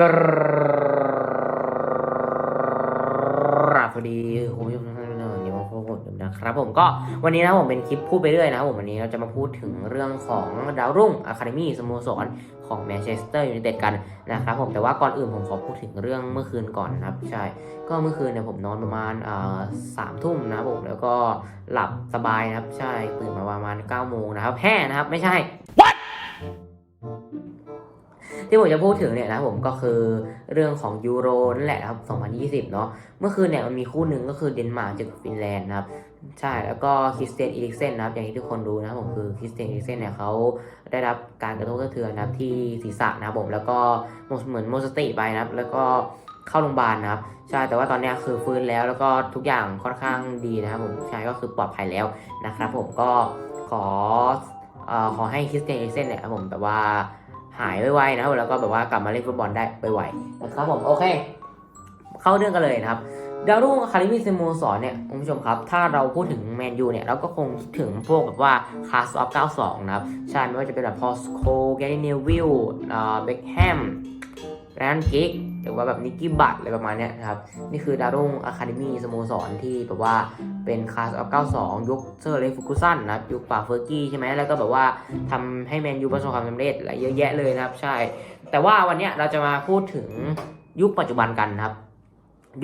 กราบสวัสดีคุณผู้ชมทุกท่านนะอยู่กับผมนะครับผมก็วันนี้นะผมเป็นคลิปพูดไปเรื่อยนะครับผมวันนี้เราจะมาพูดถึงเรื่องของดาวรุ่งอะคาเดมี่สโมสรของแมนเชสเตอร์ยูไนเต็ดกันนะครับผมแต่ว่าก่อนอื่นผมขอพูดถึงเรื่องเมื่อคืนก่อนนะครับใช่ก็เมื่อคืนเนี่ยผมนอนประมาณอ่าสามทุ่มนะครับผมแล้วก็หลับสบายนะครับใช่ตื่นมาประมาณ9ก้าโมงนะครับแห่นะครับไม่ใช่ ที่ผมจะพูดถึงเนี่ยนะผมก็คือเรื่องของยูโรนั่นแหละครับ 2020 เนาะเมื่อคืนเนี่ยมันมีคู่หนึ่งก็คือเดนมาร์กเจอกับฟินแลนด์นะครับใช่แล้วก็คริสเตียนอีริกเซนนะครับอย่างที่ทุกคนรู้นะผมคือคริสเตียนอีริกเซนเนี่ยเขาได้รับการกระทบกระเทือนนะครับที่ศีรษะนะครับผมแล้วก็หมดเหมือนหมดสติไปนะครับ แล้วก็เข้าโรงพยาบาลนะครับใช่แต่ว่าตอนนี้คือฟื้นแล้วแล้วก็ทุกอย่างค่อนข้างดีนะครับผมใช่ก็คือปลอดภัยแล้วนะครับ ผมก็ขอเอ่อขอให้คริสเตียนอีริกเซนเนี่ยครับผมแบบว่า หายไวๆนะครับแล้วก็แบบว่ากลับมาเล่นฟุตบอลได้ไวๆนะครับผมโอเค เข้าเรื่องกันเลยนะครับดาวรุ่งคาริมี่สโมสรเนี่ยคุณผู้ชมครับ ถ้าเราพูดถึงแมนยูเนี่ย เราก็คงคิดถึงพวกแบบว่าคาสออฟ92 นะครับ ใช่ไม่ว่าจะเป็นแบบพอสโคแกนเนวิลเบคแฮมแรนกิก หรือว่าแบบนิกกี้บัตอะไรประมาณเนี้ยนะครับ นี่คือดารุ่งอะคาเดมี่สโมสรที่แบบว่าเป็นคลาสออฟ92 ยุคเซอร์เลฟูกุสันนะครับ ยุคป่าเฟอร์กี้ใช่ไหมแล้วก็แบบว่าทำให้แมนยูประสบความสำเร็จอะไรเยอะแยะเลยนะครับ ใช่ แต่ว่าวันนี้เราจะมาพูดถึงยุคปัจจุบันกันนะครับ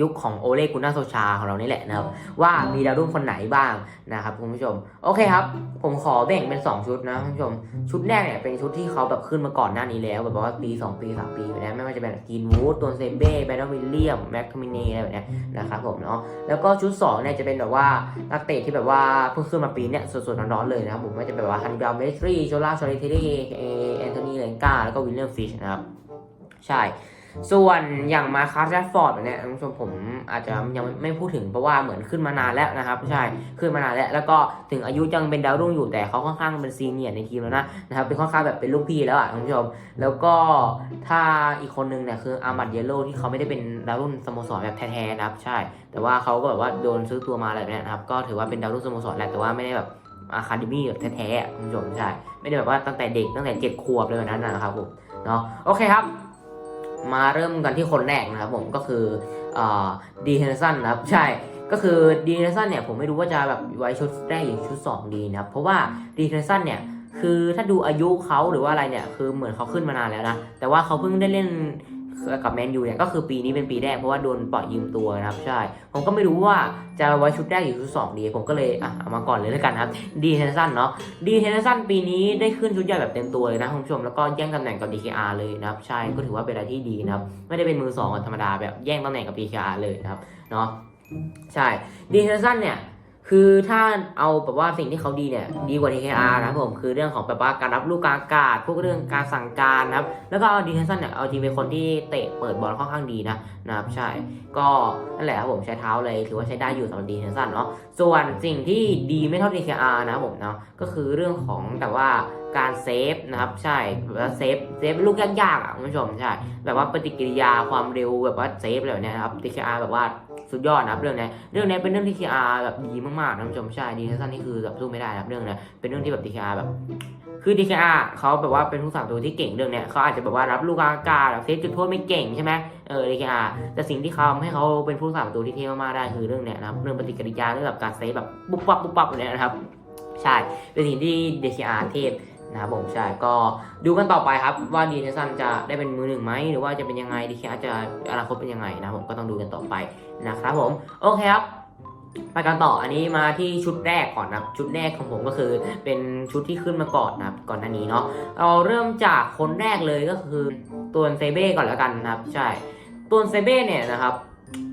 ยุคของโอเลกุน่าโซชาของเรานี่แหละนะครับ ว่ามีดาวรุ่งคนไหนบ้างนะครับคุณผู้ชม โอเคครับ ผมขอแบ่งเป็น 2 ชุดนะคุณผู้ชม ชุดแรกเนี่ยเป็นชุดที่เขาแบบขึ้นมาก่อนหน้านี้แล้ว แบบว่าปี 2 ปี 3 ปีแบบนี้ไม่ว่าจะเป็นกินวูดตัวเซเบ้แบนด์วิลเลียมแม็กคามิเน่อะไรแบบเนี้ยนะครับผมเนาะแล้วก็ชุด2เนี่ยจะเป็นแบบว่านักเตะที่แบบว่าเพิ่งขึ้นมาปีเนี้ยสดๆร้อนๆเลยนะครับผมไม่ว่าจะเป็นแบบว่าฮันดาเมทรีโชล่าชอริเทรีแอนโทนีเลนกาแล้วก็วิลเลียมฟิชนะครับใช่ ส่วนอย่างมาคาร์แรดฟอร์ดเนี่ยคุณผู้ชมผมอาจจะยังไม่พูดถึงเพราะว่าเหมือนขึ้นมานานแล้วนะครับใช่ขึ้นมานานแล้ว แล้วก็ถึงอายุยังเป็นดาวรุ่งอยู่แต่เขาค่อนข้างเป็นซีเนียร์ในทีมแล้วนะนะครับเป็นค่อนข้างแบบเป็นลูกพี่แล้วอะคุณผู้ชม แล้วก็ถ้าอีกคนนึงเนี่ยคืออามัดเยลโล่ที่เขาไม่ได้เป็นดาวรุ่งสโมสรแบบแท้ๆนะครับใช่ แต่ว่าเขาก็แบบว่าโดนซื้อตัวมาอะไรแบบนี้นะครับก็ถือว่าเป็นดาวรุ่งสโมสรแหละแต่ว่าไม่ได้แบบอะคาเดมี่แบบแท้ๆอะคุณผู้ชมใช่ไม่ได้แบบว่าตั้งแต่เด็กตั้งแต่เจ็ดขวบเลยแบบนั้นนะครับผมเนาะโอเคครับ มาเริ่มกันที่คนแรกนะครับผมก็คือดีเฮนสันนะครับ ใช่ก็คือดีเฮนสันเนี่ยผมไม่รู้ว่าจะแบบไว้ชุดแรกหรือชุด 2 ดีนะครับ เพราะว่าดีเฮนสันเนี่ยคือถ้าดูอายุเขาหรือว่าอะไรเนี่ยคือเหมือนเขาขึ้นมานานแล้วนะ แต่ว่าเขาเพิ่งได้เล่น กับแมนยูเนี่ยก็คือปีนี้เป็นปีแรกเพราะว่าโดนปล่อยยืมตัวนะครับใช่ ผมก็ไม่รู้ว่าจะไว้ชุดแรกหรือชุดสองดี ผมก็เลยอะเอามาก่อนเลยแล้วกันครับดีเฮนสันเนาะดีเฮนสันปีนี้ได้ขึ้นชุดใหญ่แบบเต็มตัวเลยนะคุณผู้ชมแล้วก็แย่งตำแหน่งกับ DKR เลยนะครับใช่ก็ถือว่าเป็นอะไรที่ดีนะครับไม่ได้เป็นมือสองธรรมดาแบบแย่งตำแหน่งกับ DKR เลยนะครับเนาะใช่ดีเฮนสันเนี่ย คือถ้าเอาแบบว่าสิ่งที่เขาดีเนี่ยดีกว่า DKR นะครับผมคือเรื่องของแบบว่าการรับลูกกลางอากาศ พวกเรื่องการสั่งการนะครับแล้วก็เอาดีเทนสันเนี่ยเอาจริงเป็นคนที่เตะเปิดบอลค่อนข้างดีนะนะครับใช่ก็นั่นแหละครับผมใช้เท้าเลยถือว่าใช้ได้อยู่สำหรับดีเทนสันเนาะส่วนสิ่งที่ดีไม่เท่า DKR นะครับผมเนาะก็คือเรื่องของแต่ว่าการเซฟนะครับใช่แบบว่าเซฟเซฟลูกยากๆอะคุณผู้ชมใช่แบบว่าปฏิกิริยาความเร็วแบบว่าเซฟอะไรแบบเนี้ยครับ DKR แบบว่า สุดยอดนะครับเรื่องนี้เรื่องนี้เป็นเรื่องที่ DKR แบบดีมากๆนะคุณผู้ชมใช่ดีสั้นนี่คือแบบสู้ไม่ได้นะครับเรื่องนี้เป็นเรื่องที่แบบ DKR แบบคือ DKR เขาแบบว่าเป็นผู้สามตัวที่เก่งเรื่องเนี้ยเขาอาจจะแบบว่ารับลูกอากาศแบบเซฟจุดโทษไม่เก่งใช่ไหมเออ DKR แต่สิ่งที่เขาทำให้เขาเป็นผู้สามตัวที่เท่มากๆได้คือเรื่องเนี้ยนะครับเรื่องปฏิกิริยาเรื่องแบบการเซฟแบบปุ๊บปั๊บปุ๊บปั๊บเนี้ยนะครับใช่เป็นสิ่งที่ DKR เทพ นะครับผมใช่ก็ดูกันต่อไปครับว่าดีเนสันจะได้เป็นมือหนึ่งไหมหรือว่าจะเป็นยังไง DKR จะอนาคตเป็นยังไงนะผมก็ต้องดูกันต่อไปนะครับผมโอเคครับไปกันต่ออันนี้มาที่ชุดแรกก่อนนะครับชุดแรกของผมก็คือเป็นชุดที่ขึ้นมาก่อนนะครับก่อนหน้านี้เนาะเราเริ่มจากคนแรกเลยก็คือตัวเซเบ้ก่อนแล้วกันนะครับ ใช่ตัวเซเบ้เนี่ยนะครับ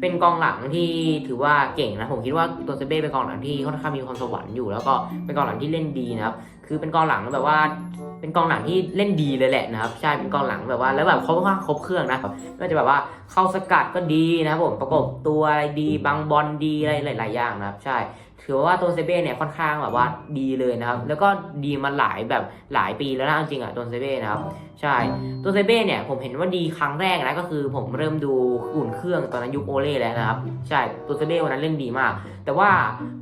เป็นกองหลังที่ถือว่าเก่งนะผมคิดว่าตัวเซเบ้เป็นกองหลังที่ค่อนข้างมีความสวรรค์อยู่ แล้วก็เป็นกองหลังที่เล่นดีนะครับคือเป็นกองหลังแบบว่า เป็นกองหลังที่เล่นดีเลยแหละนะครับใช่เป็นกองหลังแบบว่า แล้วแบบเขาค่อนข้างครบเครื่องนะครับไม่ว่าจะแบบว่าเข้าสกัดก็ดีนะครับผมประกบตัวอะไรดีบังบอลดีอะไรหลาย ๆ อย่างนะครับ ใช่ ถือว่าตัวเซเบ้เนี่ยค่อนข้างแบบว่าดีเลยนะครับ แล้วก็ดีมาหลายแบบหลายปีแล้วนะจริงๆอะตัวเซเบ้นะครับใช่ตัวเซเบ้เนี่ยผมเห็นว่าดีครั้งแรกนะก็คือผมเริ่มดูอุ่นเครื่องตอนนั้นยุคโอเล่แล้วนะครับใช่ตัวเซเบ้วันนั้นเล่นดีมาก แต่ว่า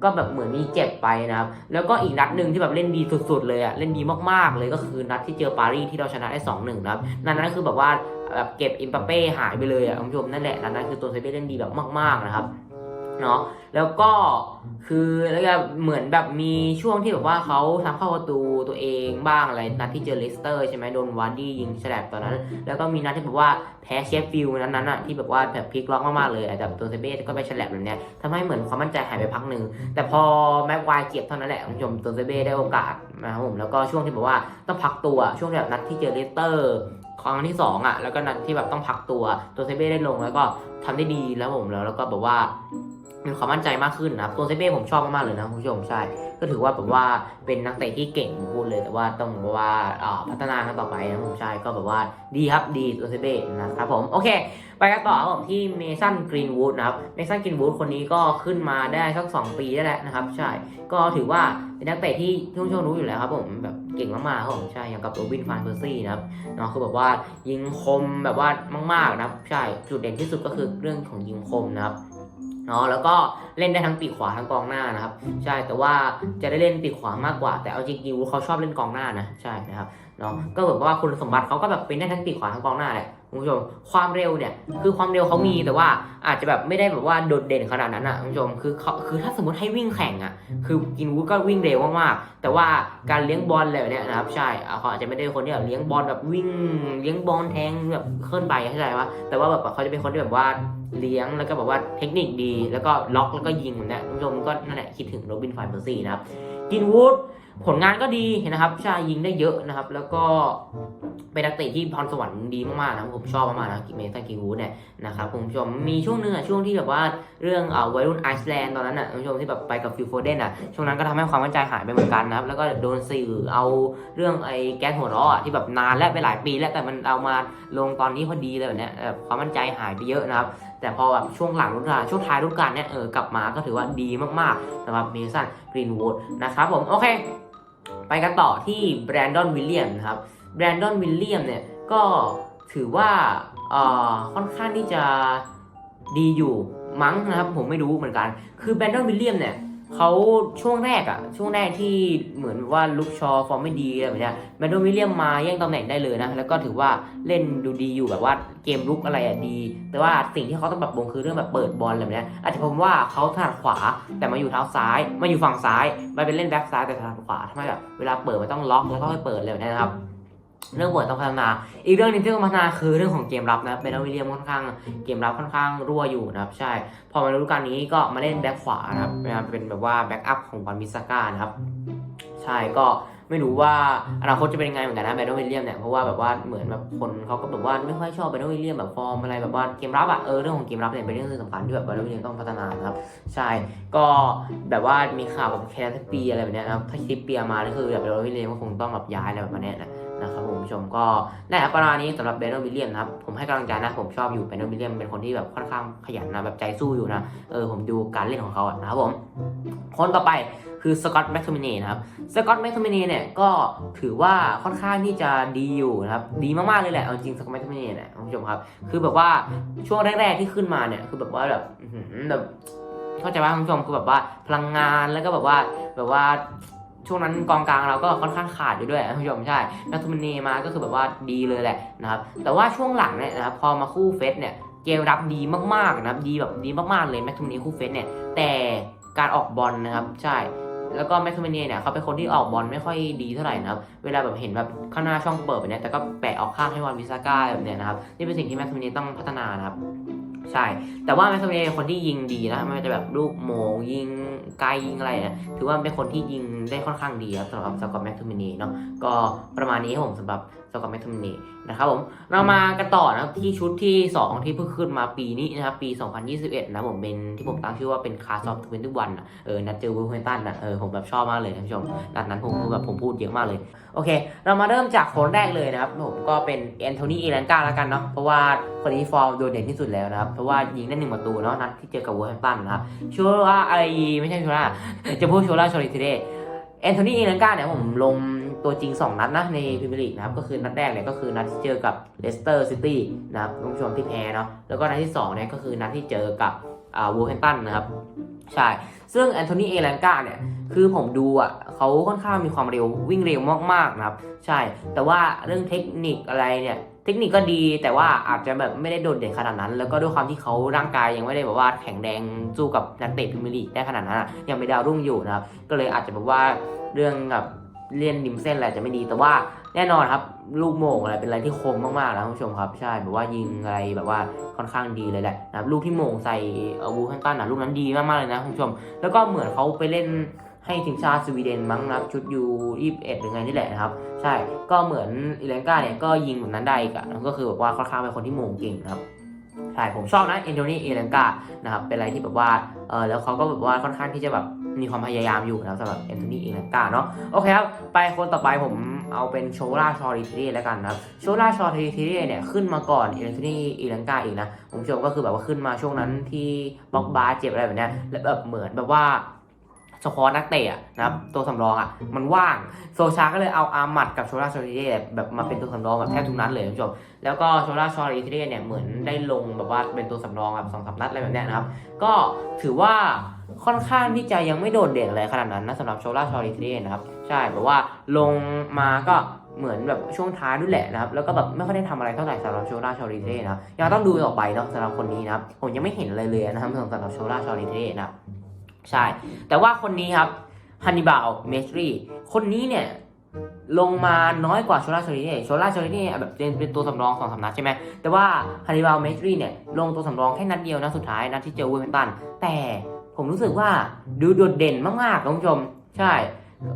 ก็แบบเหมือนมีเจ็บไปนะครับแล้วก็อีกนัดหนึ่งที่แบบเล่นดีสุด ๆ เลยอะเล่นดีมากๆเลยก็คือนัดที่เจอปารีสที่เราชนะได้สองหนึ่งนะครับนัดนั้นคือแบบว่าแบบเก็บอิมบัปเป้หายไปเลยอะคุณผู้ชมนั่นแหละนัดนั้นคือตัวเซเบ้เล่นดีแบบมากๆนะครับ เนาะแล้วก็คือแล้วก็เหมือนแบบมีช่วงที่แบบว่าเขาทำเข้าประตูตัวเองบ้างอะไรนัดที่เจอเลสเตอร์ใช่ไหมโดนวาร์ดี้ยิงแฉลบตอนนั้น แล้วก็มีนัดที่แบบว่าแพ้เชฟฟิลด์นั้นๆอะที่แบบว่าแบบพลิกล็อกมากๆเลยแต่ตัวเซเบ้ก็ไปแฉลบแบบเนี้ยทำให้เหมือนความมั่นใจหายไปพักหนึ่งแต่พอแม็กควายเจ็บเท่านั้นแหละคุณผู้ชมตัวเซเบ้ได้โอกาสนะครับผมแล้วก็ช่วงที่แบบว่าต้องพักตัวช่วงที่แบบนัดที่เจอเลสเตอร์ครั้งที่สองอะแล้วก็นัดที่แบบต้องพักตัวตัวเซเบ้ได้ลงแล้วก็ทำได้ดีแล้วผมแล้วแล้วก็แบบว่า มีความมั่นใจมากขึ้นนะครับตัวเซเบ้ผมชอบมากๆเลยนะคุณผู้ชมใช่ ก็ถือว่าแบบว่าเป็นนักเตะที่เก่งผมพูดเลยแต่ว่าต้องแบบว่าพัฒนากันต่อไปนะผมใช่ก็แบบว่าดีครับดีตัวเซเบ้นะครับผมโอเค ไปกันต่อผมที่เมสันกรีนวูดนะครับเมสันกรีนวูดคนนี้ก็ขึ้นมาได้สักสองปีได้แล้วนะครับ ใช่ก็ถือว่าเป็นนักเตะที่ทุกคนรู้อยู่แล้วครับผมแบบเก่งมากๆครับผมใช่อย่างกับโรบินฟานเพอร์ซี่นะครับเนาะคือแบบว่ายิงคมแบบว่ามากๆนะครับใช่จุดเด่นที่สุดก็คือเรื่องของยิงคมนะครับ เนาะแล้วก็เล่นได้ทั้งปีกขวาทั้งกองหน้านะครับ ใช่แต่ว่าจะได้เล่นปีกขวามากกว่า แต่เอาจริงๆเขาชอบเล่นกองหน้านะใช่นะครับเนาะก็แบบว่าคุณสมบัติเขาก็แบบเป็นได้ทั้งปีกขวาทั้งกองหน้าแหละ คุณผู้ชมความเร็วเนี่ยคือความเร็วเขามีแต่ว่าอาจจะแบบไม่ได้แบบว่าโดดเด่นขนาดนั้นอะคุณผู้ชมคือเขาคือถ้าสมมติให้วิ่งแข่งอะคือกินวูดก็วิ่งเร็วมากๆแต่ว่าการเลี้ยงบอลอะไรแบบเนี้ยนะครับใช่อะเขาอาจจะไม่ได้เป็นคนที่แบบเลี้ยงบอลแบบวิ่งเลี้ยงบอลแทงแบบเคลื่อนไปเข้าใจปะแต่ว่าแบบเขาจะเป็นคนที่แบบว่าเลี้ยงแล้วก็แบบว่าเทคนิคดี แล้วก็ล็อกแล้วก็ยิงเนี่ยคุณผู้ชมก็นั่นแหละคิดถึงโรบินฟานเปอร์ซี่นะครับกินวูด ผลงานก็ดีนะครับช่ยิงได้เยอะนะครับ แล้วก็เป็นนักเตะที่พรสวรรค์ดีมากๆนะผมชอบมากๆนะกิเมสันกินวูดเนี่ยนะครับคุณผู้ชมมีช่วงหนึงอะช่วงที่แบบว่าเรื่องเอ่อวัยรุ่นไอซ์แลนด์ตอนนั้นอะคุณผู้ชมที่แบบไปกับฟิลโฟเดนอะช่วงนั้นก็ทำให้ความมั่นใจหายไปเหมือนกันนะครับ แล้วก็โดนสื่อเอาเรื่องไอ้แก๊สหัวเราะอะที่แบบนานและไปหลายปีแล้วแต่มันเอามาลงตอนนี้พอดีเลยแบบเนี้ยแบบความมั่นใจหายไปเยอะนะครับแต่พอแบบช่วงหลังฤดูกาลช่วงท้ายฤดูกาลเนี่ยเออกลับมาก็ถือว่าดีมากๆสำหรับเมสันกรีนวูดนะครับผมโอเค ไปกันต่อที่แบรนดอนวิลเลียมนะครับแบรนดอนวิลเลียมเนี่ยก็ถือว่าค่อนข้างที่จะดีอยู่มั้งนะครับ ผมไม่รู้เหมือนกัน คือแบรนดอนวิลเลียมเนี่ย เขาช่วงแรกอะช่วงแรกที่เหมือนว่าลุกชอฟอร์มไม่ดีอะไรแบบเนี้ยแบรนดวิลเลียมมาแย่งตำแหน่งได้เลยนะ แล้วก็ถือว่าเล่นดูดีอยู่แบบว่าเกมลุกอะไรอะดี แต่ว่าสิ่งที่เขาต้องปรับปรุงคือเรื่องแบบเปิดบอลอะไรแบบเนี้ยอาจจะผมว่าเขาถนัดขวาแต่มาอยู่เท้าซ้ายมาอยู่ฝั่งซ้ายมาเป็นเล่นแบ็คซ้ายแต่ถนัดขวาทำไมแบบเวลาเปิดมันต้องล็อกแล้วก็ค่อยเปิดเลยแบบนี้ยนะครับ เรื่องเปิดต้องพัฒนา อีกเรื่องนึงที่ต้องพัฒนาคือเรื่องของเกมรับนะเป็นวิลเลียมค่อนข้างเกมรับค่อนข้างรั่วอยู่นะครับใช่ พอมาฤดูกาลนี้ก็มาเล่นแบ็คขวานะครับเป็นแบบว่าแบ็กอัพของวันมิสก้านะครับใช่ก็ไม่รู้ว่าอนาคตจะเป็นยังไงเหมือนกันนะแบรนดอนวิลเลียมเนี่ยเพราะว่าแบบว่าเหมือนแบบคนเขาก็แบบว่าไม่ค่อยชอบแบรนดอนวิลเลียมแบบฟอร์มอะไรแบบว่าเกมรับอะเออเรื่องของเกมรับเนี่ยเป็นเรื่องสำคัญที่แบบแบรนดอนวิลเลียมต้องพัฒนานะครับใช่ก็แบบว่ามีข่าวแบบแคทเปียอะไรแบบนี้นะครับถ้าทิปเปียมานี่คือแบบแบรนดอนวิลเลียมก็คงต้องแบบย้ายอะไรแบบนี้นะนะครับ ผมผู้ชมก็นั่นแหละประมาณนี้สำหรับแบนดอนวิลเลียมนะครับผมให้กำลังใจนะผมชอบอยู่แบนดอนวิลเลียมเป็นคนที่แบบค่อนข้างขยันนะแบบใจสู้อยู่นะเออผมดูการเล่นของเขาอะนะครับผมคนต่อไปคือสกอตแมคโทมินีนะครับสกอตแมคโทมินีเนี่ยก็ถือว่าค่อนข้างที่จะดีอยู่นะครับดีมากๆเลยแหละเอาจริงสกอตแมคโทมินีเนี่ยคุณผู้ชมครับ คือแบบว่าช่วงแรกๆที่ขึ้นมาเนี่ยคือแบบว่าแบบแบบเข้าใจว่าคุณผู้ชมคือแบบว่าพลังงานแล้วก็แบบว่าแบบว่า ช่วงนั้นกองกลางเราก็ค่อนข้างขาดอยู่ด้วยคุณผู้ชมใช่แมคโทมินีมาก็คือแบบว่าดีเลยแหละนะครับแต่ว่าช่วงหลังเนี่ยนะครับพอมาคู่เฟสเนี่ยเกมรับดีมากๆนะครับดีแบบดีมากๆเลยแมคโทมินีคู่เฟสเนี่ยแต่การออกบอลนะครับใช่แล้วก็แมคโทมินีเนี่ยเขาเป็นคนที่ออกบอลไม่ค่อยดีเท่าไหร่นะครับ เวลาแบบเห็นแบบข้างหน้าช่องเปิดแบบเนี้ยแต่ก็แปะออกข้างให้วันวิซาก้าแบบเนี้ยนะครับ นี่เป็นสิ่งที่แมคโทมินีต้องพัฒนานะครับ ใช่ แต่ว่าแมคโทมินีเคนที่ยิงดีนะไม่ว่าจะแบบลูกโมงยิงไกลยิงอะไรนะถือว่าเป็นคนที่ยิงได้ค่อนข้างดีครับสำหรับสกอตแมคทูมินีเนาะก็ประมาณนี้ผมสำหรับ สกอตแมททอมินีนะครับผมเรามากันต่อนะครับที่ชุดที่ 2 ที่เพิ่งขึ้นมาปีนี้นะครับปี 2021 นะผมเป็นที่ผมตั้งชื่อว่าเป็นคาร์ซอฟทเวนตี้วันเออนัดเจอวูเวนตันนะเออผมแบบชอบมากเลยท่านผู้ชมนัดนั้นผมแบบผมพูดเยอะมากเลย โอเค เรามาเริ่มจากคนแรกเลยนะครับผมก็เป็นแอนโทนีเอลันกาแล้วกันเนาะเพราะว่าคนนี้ฟอร์มโดดเด่นที่สุดแล้วนะครับเพราะว่ายิงได้หนึ่งประตูเนาะนัดที่เจอกับวูแฮมป์ตันนะครับชัวร์ว่าอะไรไม่ใช่ชัวร่าจะพูดชัวร่าชอริเทเดแอนโทนีเอลันกาเนี่ยผมลง ตัวจริง 2 นัดนะในพรีเมียร์ลีกนะครับก็คือนัดแรกเนี่ยก็คือนัดที่เจอกับเลสเตอร์ซิตี้นะครับคุณผู้ชมที่แพ้เนาะแล้วก็นัดที่2เนี่ยก็คือนัดที่เจอกับอ่าวูแฮมป์ตันนะครับใช่ซึ่งแอนโทนีเอลันกาเนี่ยคือผมดูอะเขาค่อนข้างมีความเร็ววิ่งเร็วมากๆนะครับใช่แต่ว่าเรื่องเทคนิคอะไรเนี่ยเทคนิคก็ดีแต่ว่าอาจจะแบบไม่ได้โดดเด่นขนาดนั้น แล้วก็ด้วยความที่เขาร่างกายยังไม่ได้แบบว่าแข็งแรงสู้กับนักเตะพรีเมียร์ลีกได้ขนาดนั้นอะยังไม่ดาวรุ่งอยู่นะครับก็เลยอาจจะแบบว่าเรื่องแบบ เลี่ยนริมเส้นอะไรจะไม่ดีแต่ว่าแน่นอนครับ ลูกโมงอะไรเป็นอะไรที่คมมากๆนะคุณผู้ชมครับใช่แบบว่ายิงอะไรแบบว่าค่อนข้างดีเลยแหละนะครับลูกที่โมงใส่เอวูฮันตันนะลูกนั้นดีมากๆเลยนะคุณผู้ชม แล้วก็เหมือนเขาไปเล่นให้ทีมชาติสวีเดนมั้งนะครับชุดยูยี่สิบเอ็ดหรือไงนี่แหละนะครับ ใช่ก็เหมือนอีเลนกาเนี่ยก็ยิงแบบนั้นได้อีกอะก็คือแบบว่าค่อนข้างเป็นคนที่โมงเก่งครับใช่ผมชอบนะเอนโทนีเอเลนกานะครับเป็นอะไรที่แบบว่าเออแล้วเขาก็แบบว่าค่อนข้างที่จะแบบ มีความพยายามอยู่นะสำหรับเอนโทนีเอเลนกาเนาะโอเคครับ ไปคนต่อไปผมเอาเป็นโชล่าชอริทีเแล้วกันนะครับโชล่าชอริทีเเนี่ยขึ้นมาก่อนเอนโทนี่อีลังกาอีกนะผมชมก็คือแบบว่าขึ้นมาช่วงนั้นที่บล็อกบาร์เจ็บอะไรแบบเนี้ยแล้วแบบเหมือนแบบว่า สควอตนักเตะอะนะครับตัวสำรองอะมันว่างโซชาก็เลยเอาอามัดกับโชล่าชอริเทแบบมาเป็นตัวสำรองแบบแทบทุกนัดเลยคุณผู้ชมแล้วก็โชล่าชอริเทเนี่ยเหมือนได้ลงแบบว่าเป็นตัวสำรองแบบสองสามนัดอะไรแบบเนี้ยนะครับ ก็ถือว่าค่อนข้างที่จะยังไม่โดดเด่นอะไรขนาดนั้นนะสำหรับโชล่าชอริเทนะครับใช่แบบว่าลงมาก็เหมือนแบบช่วงท้ายด้วยแหละนะครับแล้วก็แบบไม่ค่อยได้ทำอะไรเท่าไหร่สำหรับโชล่าชอริเทนะครับยังต้องดูต่อไปเนาะสำหรับคนนี้นะครับผมยังไม่เห็นอะไรเลยนะครับสำหรับโชล่าชอริเทนะครับ ใช่ แต่ว่าคนนี้ครับฮันนิบาลเมสรีคนนี้เนี่ยลงมาน้อยกว่าโชล่าโชลิเน่โชล่าโชลิเน่แบบเป็นเป็นตัวสำรองสองสามนัดใช่ไหม แต่ว่าฮันนิบาลเมสรีเนี่ยลงตัวสำรองแค่นัดเดียวนะสุดท้ายนัดที่เจอเวอร์เมนตัน แต่ผมรู้สึกว่าดูโดดเด่นมากๆคุณผู้ชม ใช่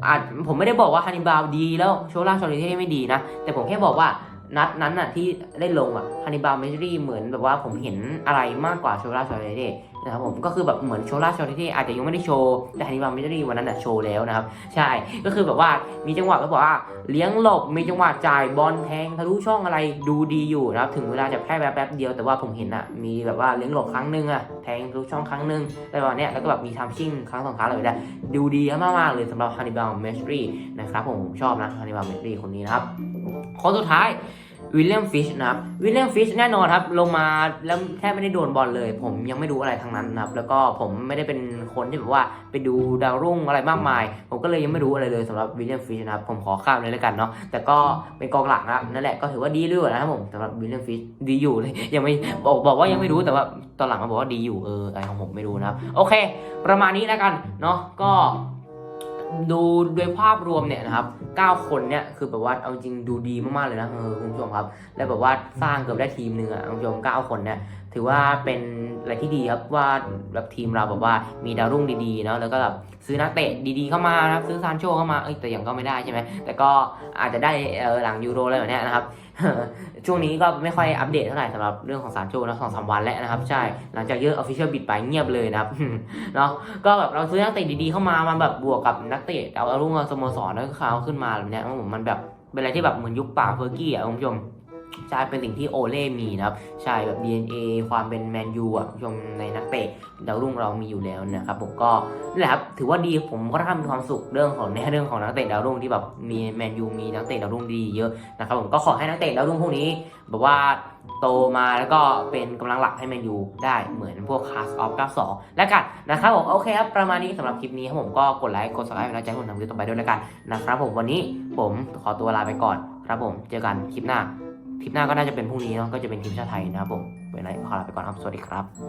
อาจผมไม่ได้บอกว่าฮันนิบาลดีแล้วโชล่าโชลิเน่ไม่ดีนะ แต่ผมแค่บอกว่านัดนั้นน่ะที่ได้ลงอะฮันนิบาลเมสรีเหมือนแบบว่าผมเห็นอะไรมากกว่าโชล่าโชลิเน่ นะครับผมก็คือแบบเหมือนโชล่าโชว์ที่อาจจะยังไม่ได้โชว์แต่ฮันนิบาลมิดรีวันนั้นอะโชว์แล้วนะครับใช่ก็คือแบบว่ามีจังหวะก็บอกว่าเลี้ยงหลบมีจังหวะจ่ายบอลแทงทะลุช่องอะไรดูดีอยู่นะครับถึงเวลาจะแค่แป๊บเดียวแต่ว่าผมเห็นอะมีแบบว่าเลี้ยงหลบครั้งหนึ่งอะแทงทะลุช่องครั้งหนึ่งอะไรประมาณเนี้ยแล้วก็แบบมีทำชิ่งครั้งสองครั้งอะไรแบบนี้ดูดีมากๆเลยสำหรับฮันนิบาลมิดรีนะครับผมชอบนะฮันนิบาลมิดรีคนนี้นะครับคนสุดท้าย วิลเลียมฟิชนะครับวิลเลียมฟิชแน่นอนครับ ลงมาแล้วแทบไม่ได้โดนบอลเลย ผมยังไม่รู้อะไรทั้งนั้นนะครับ แล้วก็ผมไม่ได้เป็นคนที่แบบว่าไปดูดาวรุ่งอะไรมากมาย ผมก็เลยยังไม่รู้อะไรเลยสำหรับวิลเลียมฟิชนะครับ ผมขอข้ามเลยแล้วกันเนาะแต่ก็เป็นกองหลังนะครับนั่นแหละก็ถือว่าดีด้วยนะครับผมสำหรับวิลเลียมฟิชดีอยู่เลยยังไม่บอกบอกว่ายังไม่รู้แต่ว่าตอนหลังมาบอกว่าดีอยู่เอออะไรของผมไม่รู้นะครับโอเค ประมาณนี้แล้วกันเนาะก็ ดูโดยภาพรวมเนี่ยนะครับ 9 คนเนี่ยคือแบบว่าเอาจริงดูดีมากๆเลยนะเออคุณผู้ชมครับ และแบบว่าสร้างเกือบได้ทีมหนึ่งอะคุณผู้ชม 9 คนเนี่ย ถือว่าเป็นอะไรที่ดีครับว่าแบบทีมเราแบบว่ามีดาวรุ่งดีๆเนาะแล้วก็แบบซื้อนักเตะดีๆเข้ามานะครับซื้อซานโชเข้ามาเอ้ยแต่ยังก็ไม่ได้ใช่ไหมแต่ก็อาจจะได้เออหลังยูโรอะไรแบบเนี้ยนะครับช่วงนี้ก็ไม่ค่อยอัปเดตเท่าไหร่สำหรับเรื่องของซานโชนะสองสามวันแล้วนะครับ ใช่หลังจากเยอะออฟฟิเชียลบิดไปเงียบเลยนะครับเนาะก็แบบเราซื้อนักเตะดีๆเข้ามามาแบบบวกกับนักเตะเอารุ่งสโมสรแล้วก็เขาขึ้นมาแบบเนี้ยมันแบบเป็นอะไรที่แบบเหมือนยุคป่าเฟอร์กี้อะคุณผู้ชม ใช่เป็นสิ่งที่โอเล่มีนะครับใช่แบบ DNA ความเป็นแมนยูอะคุณผู้ชมในนักเตะดาวรุ่งเรามีอยู่แล้วนะครับผมก็นั่แหละครับถือว่าดีผมก็ทำมีความสุขเรื่องของในเรื่องของนักเตะดาวรุ่งที่แบบมีแมนยูมีนักเตะดาวรุ่งดีเยอะนะครับผมก็ขอให้นักเตะดาวรุ่งพวกนี้แบบว่าโตมาแล้วก็เป็นกำลังหลักให้แมนยูได้เหมือนพวกคาสออฟ92แล้วกันนะครับผมโอเคครับประมาณนี้สำหรับคลิปนี้ครับผมก็กดไลค์กด subscribe เป็นกำลังใจให้ผมทำคลิปต่อไปด้วยแล้วกันนะครับผมวันนี้ผมขอตัวลาไปก่อนครับผมเจอกันคลิปหน้า คลิปหน้าก็น่าจะเป็นพรุ่งนี้เนาะก็จะเป็นทีมชาติไทยนะครับผมเป็นไรขอลาไปก่อนครับสวัสดีครับ